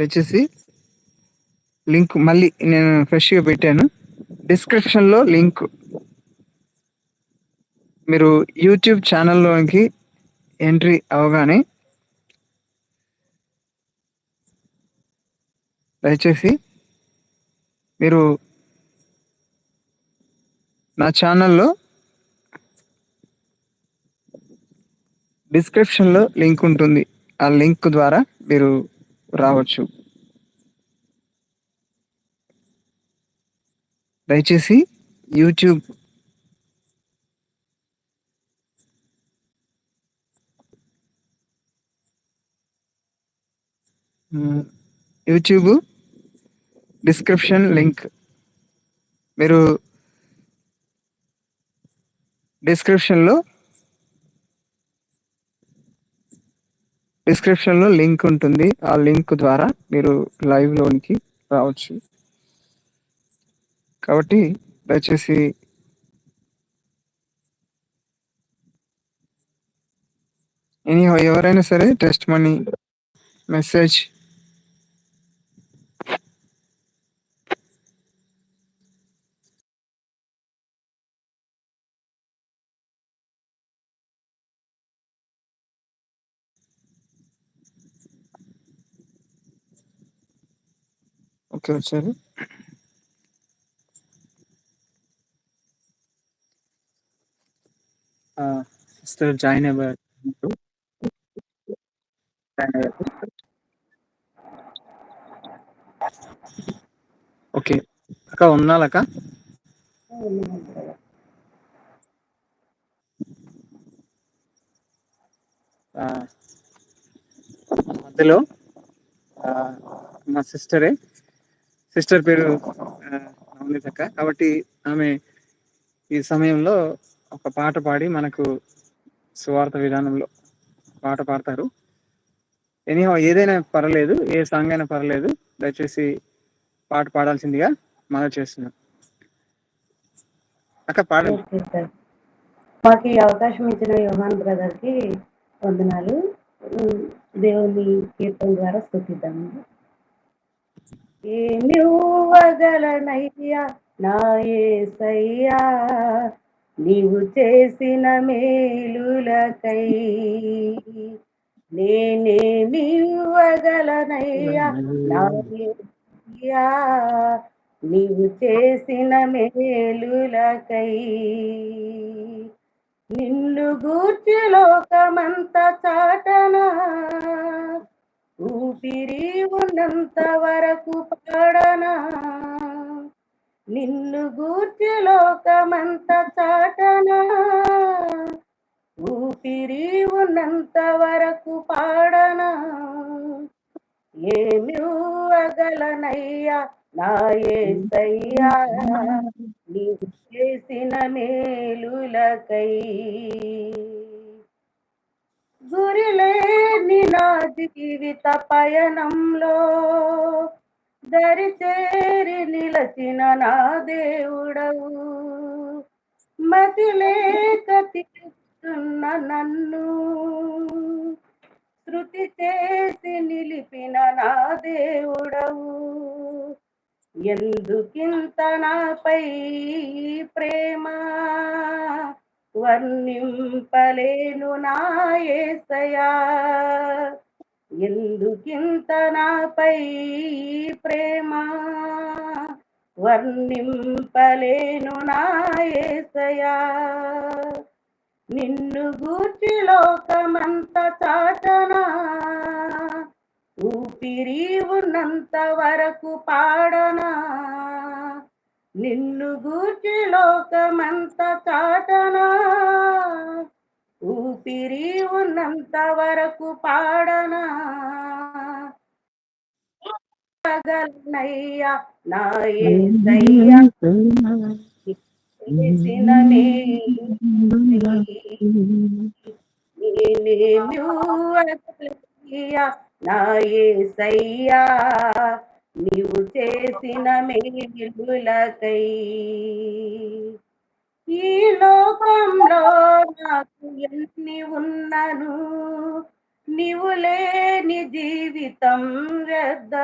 వచ్చేసి లింక్ మళ్ళీ నేను ఫ్రెష్‌గా పెట్టాను. డిస్క్రిప్షన్‌లో లింక్. మీరు యూట్యూబ్ ఛానల్లోకి ఎంట్రీ అవ్వగానే దయచేసి మీరు నా ఛానల్‌లో డిస్క్రిప్షన్‌లో లింక్ ఉంటుంది. ఆ లింక్ ద్వారా మీరు రావచ్చు. దయచేసి యూట్యూబ్ యూట్యూబ్ డిస్క్రిప్షన్ లింక్. మీరు డిస్క్రిప్షన్‌లో డిస్క్రిప్షన్‌లో లింక్ ఉంటుంది. ఆ లింక్ ద్వారా మీరు లైవ్‌లోనికి రావచ్చు. కాబట్టి దయచేసి ఎనీ ఎవరైనా సరే టెస్ట్ మనీ మెసేజ్ ఓకే. వచ్చారు. సిస్టర్ జాయిన్ అవ్వారు. అయ్యారు. ఓకే. అక్క ఉన్నాలక్క? మధ్యలో మా సిస్టరే. సిస్టర్ పేరు ఆహ్, నవనీతక్క. కాబట్టి ఆమె ఈ సమయంలో ఒక పాట పాడి మనకు సువార్త విధానంలో పాట పాడతారు. ఎనీహో ఏదైనా పర్లేదు. ఏ సాంగ్ అయినా పర్లేదు. దయచేసి పాట పాడాల్సిందిగా మనం చేస్తున్నాను. అక్క పాడండి. మాకు ఈ అవకాశం ఇచ్చిన యోహాన్ బ్రదర్‌కి వందనాలు. దేవుని కీర్తన ద్వారా స్తుతిద్దామండి. ఏమివ్వగలనయ్యా నా యేసయ్యా నీవు చేసిన మేలులకై నేనేమివ్వగలనయ్యా నా యేసయ్యా నీవు చేసిన మేలులకై నిన్ను గూర్చి లోకమంత చాటనా ఊపిరి ఉన్నంత వరకు పాడనా? నిన్ను గూర్చి లోకమంత చాటనా? ఊపిరి ఉన్నంత వరకు పాడనా? ఏమివ్వగలనయ్యా నా ఏసయ్యా? నీవు చేసిన మేలులకై గురిలేని జీవిత పయనంలో దరిచేరి నిలచిన నా దేవుడవు. మతిలేక తిరుగుతున్న నన్ను శృతి చేసి నిలిపిన నా దేవుడవు. ఎందుకింత నాపై ప్రేమ వర్ణింపలేను నా ఏసయా ఎందుకింత నాపై ప్రేమ? వర్ణింపలేను నాయసయా నిన్ను గూర్చి లోకమంత చాటనా? ఊపిరి ఉన్నంత వరకు పాడనా? నిన్ను గూర్చి లోకమంత చాటనా? ఉన్నంత వరకు పాడనా? గలనయ్యా నా యేసయ్యా చేసిన నా యేసయ్యా నీవు చేసిన మేలులకై నాకు ఎన్ని ఉన్నను? నీవు లేని జీవితం వ్యర్థ.